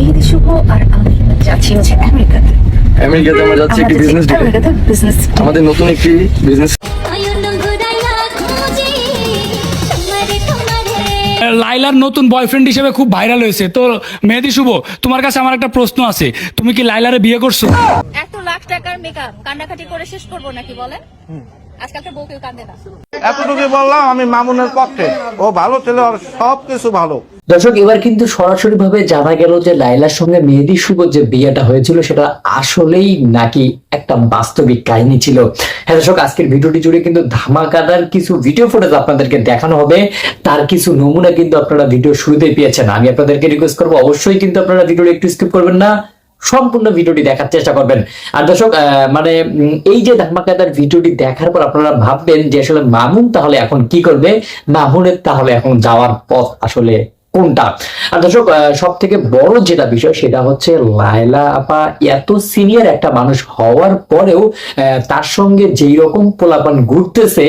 মেহেদি শুভ আর আমি যাচ্ছি হচ্ছে আমেরিকাতে। আমেরিকাতে আমরা যাচ্ছি একটি বিজনেস আমেরিকাতে বিজনেস আমাদের নতুন একটি বিজনেস লাইলার নতুন বয়ফ্রেন্ড হিসেবে খুব ভাইরাল হয়েছে। তো মেহেদি শুভ তোমার কাছে আমার একটা প্রশ্ন আছে। তুমি কি লাইলারে বিয়ে করছ? এত লাখ টাকার মেকআপ কান্নাকাটি করে শেষ করব নাকি বলেন? আজকালকে বউ কেউ কান্দে না। এতটুকু বললাম, আমি মামুনের পক্ষে। ও ভালো ছেলে, ওর সব ভালো। দর্শক, এবার কিন্তু সরাসরি ভাবে জানা গেল যে লাইলার সঙ্গে মেহেদি শুভ যে বিয়েটা হয়েছিল, সেটা আসলেই নাকি একটা বাস্তবিক কাহিনী ছিল। হ্যাঁ দর্শক, আজকের ভিডিওটি জুড়ে কিন্তু ধামাকাদার কিছু ভিডিও ফুটেজ আপনাদেরকে দেখানো হবে। তার কিছু নমুনা কিন্তু আপনারা ভিডিও শুরুতেই পেয়েছেন। আমি আপনাদেরকে রিকোয়েস্ট করব, অবশ্যই কিন্তু আপনারা ভিডিওটি একটু স্কিপ করবেন না। সম্পূর্ণ ভিডিওটি দেখার চেষ্টা করবেন। আর দর্শক মানে এই যে ধামাকাদার ভিডিওটি দেখার পর আপনারা ভাববেন যে আসলে মামুন তাহলে এখন কি করবে? মামুনের তাহলে এখন যাওয়ার পথ আসলে কোনটা? আর দর্শক সব থেকে বড় যেটা বিষয় সেটা হচ্ছে লায়লা আপা এত সিনিয়র একটা মানুষ হওয়ার পরেও তার সঙ্গে যেই রকম পোলাপান ঘুরতেছে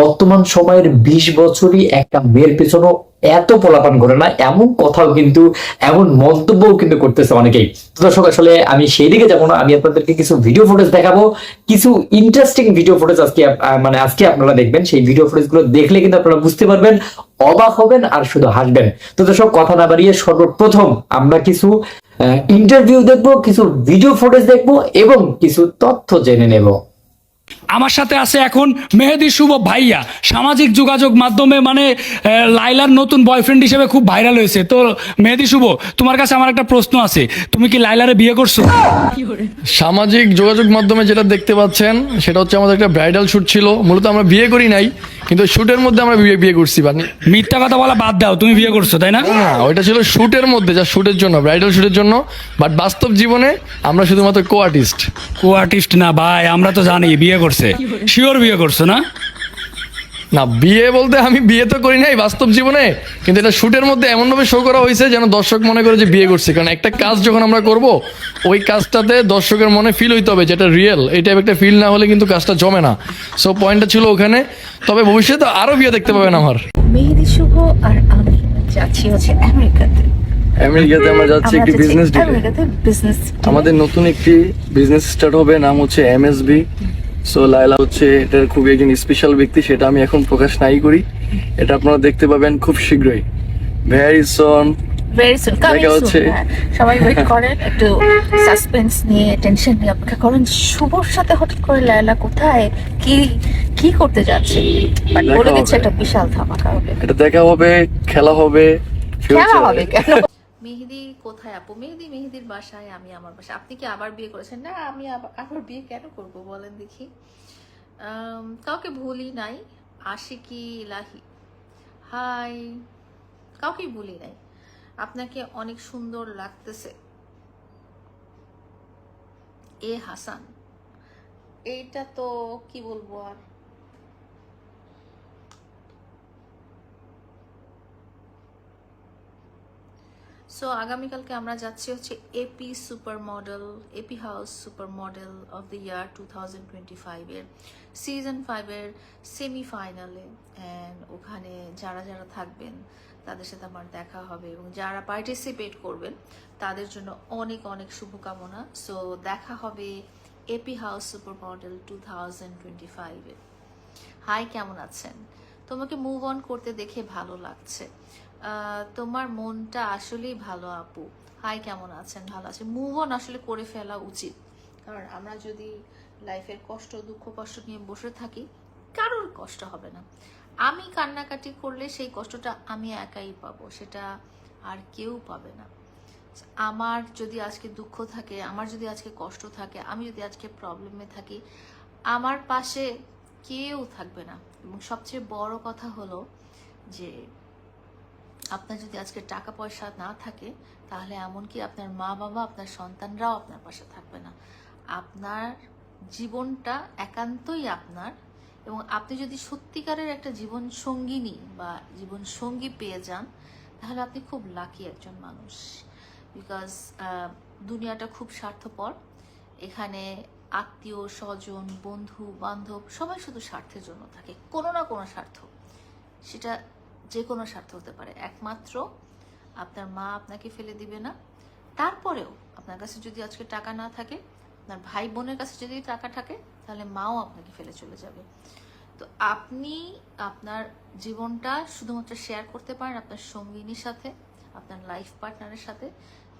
বর্তমান সময়ের বিশ বছরই একটা মেয়ের পেছনে এত পোলাপান করে না, এমন কথাও কিন্তু, এমন মন্তব্যও কিন্তু করতেছে অনেকেই। তো দর্শক, আসলে আমি সেই দিকে যাব না, আমি আপনাদেরকে কিছু ভিডিও ফুটেজ দেখাবো, কিছু ইন্টারেস্টিং ভিডিও ফুটেজ আজকে মানে আজকে আপনারা দেখবেন। সেই ভিডিও ফুটেজগুলো দেখলে কিন্তু আপনারা বুঝতে পারবেন, অবাক হবেন আর শুধু হাসবেন। তো দর্শক, কথা না বাড়িয়ে সর্বপ্রথম আমরা কিছু ইন্টারভিউ দেখব, কিছু ভিডিও ফুটেজ দেখব এবং কিছু তথ্য জেনে নেব। আমার সাথে আছে এখন মেহেদি শুভ ভাইয়া। সামাজিক যোগাযোগ মাধ্যমে মানে লাইলার নতুন বয়ফ্রেন্ড হিসেবে খুব ভাইরাল হয়েছে। তো, মেহেদি শুভ, তোমার কাছে আমার একটা প্রশ্ন আছে। তুমি কি লাইলারে বিয়ে করছ? সামাজিক যোগাযোগ মাধ্যমে যেটা দেখতে পাচ্ছেন, সেটা হচ্ছে আমাদের একটা ব্রাইডাল শ্যুট ছিল। মূলত আমরা বিয়ে করি নাই। কিন্তু শুটের মধ্যে আমরা বিয়ে বিয়ে করছি বানি। মিথ্যা কথা বলা বাদ দাও তুমি বিয়ে করছ তাই না? না ওইটা ছিল শুটের মধ্যে যা শুটের জন্য ব্রাইডাল শুটের জন্য। বাট বাস্তব জীবনে আমরা শুধুমাত্র কো আর্টিস্ট কো আর্টিস্ট না ভাই আমরা তো জানি বিয়ে করছে। শিওর বিয়ে করছ না? না বিয়ে বলতে আমি বিয়ে তো করি নাই বাস্তব জীবনে কিন্তু এটা শুটের মধ্যে এমনভাবে শো করা হয়েছে যেন দর্শক মনে করে যে বিয়ে করছি। কারণ একটা কাজ যখন আমরা করব ওই কাজটাতে দর্শকের মনে ফিল হইতে হবে যেটা রিয়েল এই টাইপ একটা ফিল না হলে কিন্তু কাজটা জমে না। সো পয়েন্টটা ছিল ওখানে। তবে ভবিষ্যতে আরও বিয়ে দেখতে পাবেন আমার। মেহেদি শুভ আর আমি যাচ্ছি হচ্ছে আমেরিকাতে। আমেরিকাতে আমরা যাচ্ছি একটি বিজনেস ডিলে বিজনেস আমাদের নতুন একটি বিজনেস স্টার্ট হবে নাম হচ্ছে এমএসবি সো লাইলা হচ্ছে এটার খুবই একজন স্পেশাল ব্যক্তি সেটা আমি এখন প্রকাশ নাই করি। এটা আপনারা দেখতে পাবেন খুব শীঘ্রই। Very soon very soon coming soon সবাই ওয়েট করেন একটু সাসপেন্স নিয়ে টেনশন নিয়ে অপেক্ষা করেন। শুভর সাথে হঠাৎ করে লায়লা কোথায়? কি কি করতে যাচ্ছে? বাট দেখা বলে দিচ্ছে একটা বিশাল ধামাকা হবে। এটা দেখা হবে খেলা হবে খেলা হবে কেন? মেহেদি কোথায় আপু? মেহেদি মেহেদির বাসায় আমি আমার বাসায়। আপনি কি আবার বিয়ে করেছেন? না, আমি আবার আবার বিয়ে কেন করব বলেন দেখি। কাউকে ভুলি নাই। আশিকি লাহি হাই, কাউকে ভুলি নাই। আপনাকে অনেক সুন্দর লাগতেছে। এ হাসান, এইটা তো কি বলব আর? সো আগামীকালকে আমরা যাচ্ছি হচ্ছে AP super model AP house super model of the year two thousand twenty ফাইভের সিজন ফাইভের সেমিফাইনালে অ্যান্ড ওখানে যারা যারা থাকবেন, তাদের সাথে আমার দেখা হবে এবং যারা পার্টিসিপেট করবেন, তাদের জন্য অনেক অনেক শুভকামনা। সো দেখা হবে AP house super model two thousand twenty ফাইভে হাই কেমন আছেন? তোমাকে মুভ অন করতে দেখে ভালো লাগছে। তোমার মনটা আসলেই ভালো, আপু। হাই, কেমন আছেন? ভালো আছে। মুভ অন আসলে করে ফেলা উচিত। কারণ আমরা যদি লাইফের কষ্ট, দুঃখ, কষ্ট নিয়ে বসে থাকি, কারোর কষ্ট হবে না। আমি কান্নাকাটি করলে সেই কষ্টটা আমি একাই পাবো, সেটা আর কেউ পাবে না। আমার যদি আজকে দুঃখ থাকে, আমার যদি আজকে কষ্ট থাকে, আমি যদি আজকে প্রবলেমে থাকি, আমার পাশে কেউ থাকবে না। এবং সবচেয়ে বড় কথা হলো যে আপনার যদি আজকে টাকা পয়সা না থাকে, তাহলে এমনকি আপনার মা বাবা, আপনার সন্তানরাও আপনার পাশে থাকবে না। আপনার জীবনটা একান্তই আপনার এবং আপনি যদি সত্যিকারের একটা জীবন সঙ্গিনী বা জীবন সঙ্গী পেয়ে যান, তাহলে আপনি খুব লাকি একজন মানুষ। বিকজ দুনিয়াটা খুব স্বার্থপর। এখানে আত্মীয়, স্বজন, বন্ধু, বান্ধব সবাই শুধু স্বার্থের জন্য থাকে, কোনো না কোনো স্বার্থ। সেটা যে কোনো স্বার্থ হতে পারে। একমাত্র আপনার মা আপনাকে ফেলে দিবে না। তারপরেও আপনার কাছে যদি আজকে টাকা না থাকে, আপনার ভাই বোনের কাছে যদি টাকা থাকে, তাহলে মাও আপনাকে ফেলে চলে যাবে। তো আপনি আপনার জীবনটা শুধুমাত্র শেয়ার করতে পারেন আপনার সঙ্গিনীর সাথে, আপনার লাইফ পার্টনারের সাথে।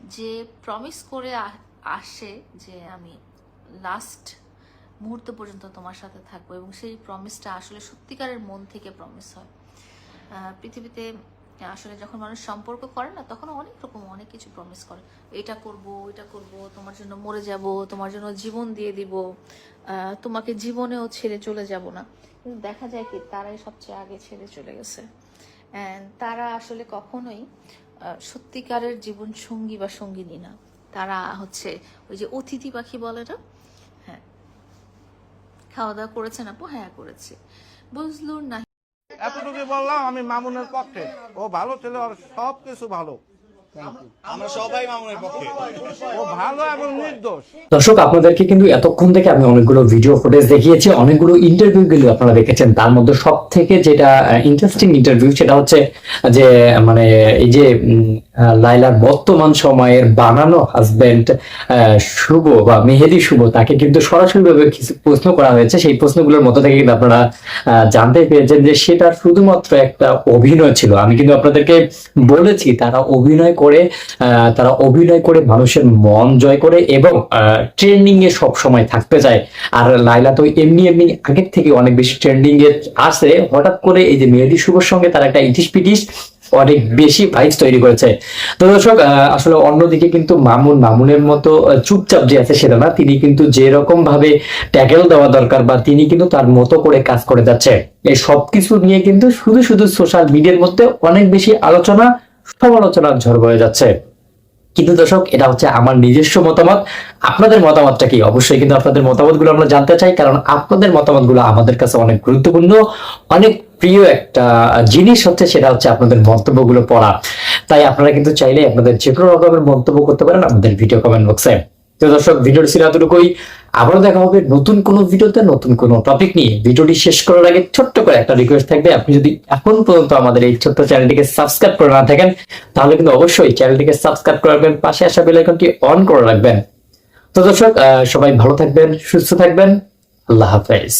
যে প্রমিস করে আসে যে আমি লাস্ট মুহূর্ত পর্যন্ত তোমার সাথে থাকব এবং সেই প্রমিসটা আসলে সত্যিকারের মন থেকে প্রমিস হয়। পৃথিবীতে আসলে যখন মানুষ সম্পর্ক করে না, তখন অনেক রকম অনেক কিছু প্রমিস করে। এটা করব এটা করব, তোমার জন্য মরে যাব, তোমার জন্য জীবন দিয়ে দিব তোমাকে জীবনেও ছেড়ে চলে যাব না। কিন্তু দেখা যায় কি, তারাই সবচেয়ে আগে ছেড়ে চলে গেছে। তারা আসলে কখনোই সত্যিকারের জীবন সঙ্গী বা সঙ্গিনী না। তারা হচ্ছে ওই যে অতিথি পাখি বলে না? হ্যাঁ। খাওয়া দাওয়া করেছেন আপু? হ্যাঁ করেছি। বুঝলুন না এতটুকু বললাম আমি মামুনের পক্ষে। ও ভালো ছেলে সব কিছু ভালো। আমরা সবাই মামুনের পক্ষে। ও ভালো এবং নির্দোষ। দর্শক আপনাদেরকে কিন্তু এতক্ষণ থেকে আমি অনেকগুলো ভিডিও ফুটেজ দেখিয়েছি অনেকগুলো ইন্টারভিউ গুলো আপনারা দেখেছেন। তার মধ্যে সব থেকে যেটা ইন্টারেস্টিং ইন্টারভিউ সেটা হচ্ছে যে মানে এই যে লাইলার বর্তমান সময়ের বানানো হাজবেন্ড শুভ বা মেহেদি শুভ তাকে কিন্তু সরাসরি ভাবে কিছু প্রশ্ন করা হয়েছে। সেই প্রশ্নগুলোর মধ্যে থেকে কিন্তু আপনারা আহ, জানতে পেরেছেন যে সেটা শুধুমাত্র একটা অভিনয় ছিল। আমি কিন্তু আপনাদেরকে বলেছি তারা অভিনয় করে তারা অভিনয় করে, মানুষের মন জয় করে এবং ট্রেন্ডিং এ সব সময় থাকতে চায়। আর লাইলা তো এমনি এমনি আগের থেকে অনেক বেশি ট্রেন্ডিং এ আসে হঠাৎ করে এই যে মেহেদি শুভর সঙ্গে তারা একটা ইটিস পিটিস অনেক বেশি ভাইবস তৈরি করেছে। তো দর্শক আসলে অন্যদিকে কিন্তু মামুন, মামুনের মতো চুপচাপ যে আছে সেটা না, তিনি কিন্তু যে রকম ভাবে ট্যাকেল দেওয়া দরকার বা তিনি কিন্তু তার মতো করে কাজ করে যাচ্ছে। এই সবকিছু নিয়ে কিন্তু শুধু শুধু সোশ্যাল মিডিয়ার মধ্যে অনেক বেশি আলোচনা সমালোচনার ঝড় বয়ে যাচ্ছে। কিন্তু দর্শক, এটা হচ্ছে আমার নিজস্ব মতামত। আপনাদের মতামতটা কি? অবশ্যই কিন্তু আপনাদের মতামতগুলো আমরা জানতে চাই, কারণ আপনাদের মতামতগুলো আমাদের কাছে অনেক গুরুত্বপূর্ণ। অনেক প্রিয় একটা জিনিস হচ্ছে সেটা হচ্ছে আপনাদের মন্তব্যগুলো পড়া। তাই আপনারা কিন্তু চাইলে আপনাদের যে কোনো রকমের মন্তব্য করতে পারেন আমাদের ভিডিও কমেন্ট বক্সে তো দর্শক, ভিডিওটি ছিল আবারও দেখা হবে নতুন কোনো ভিডিওতে, নতুন কোনো টপিক নিয়ে। ভিডিওটি শেষ করার আগে ছোট্ট করে একটা রিকোয়েস্ট থাকবে। আপনি যদি এখন পর্যন্ত আমাদের এই ছোট্ট চ্যানেলটিকে সাবস্ক্রাইব করে না থাকেন, তাহলে কিন্তু অবশ্যই চ্যানেলটিকে সাবস্ক্রাইব করে রাখবেন, পাশে আসা বেলাইকনটি অন করে রাখবেন। তো দর্শক সবাই ভালো থাকবেন, সুস্থ থাকবেন। আল্লাহ হাফেজ।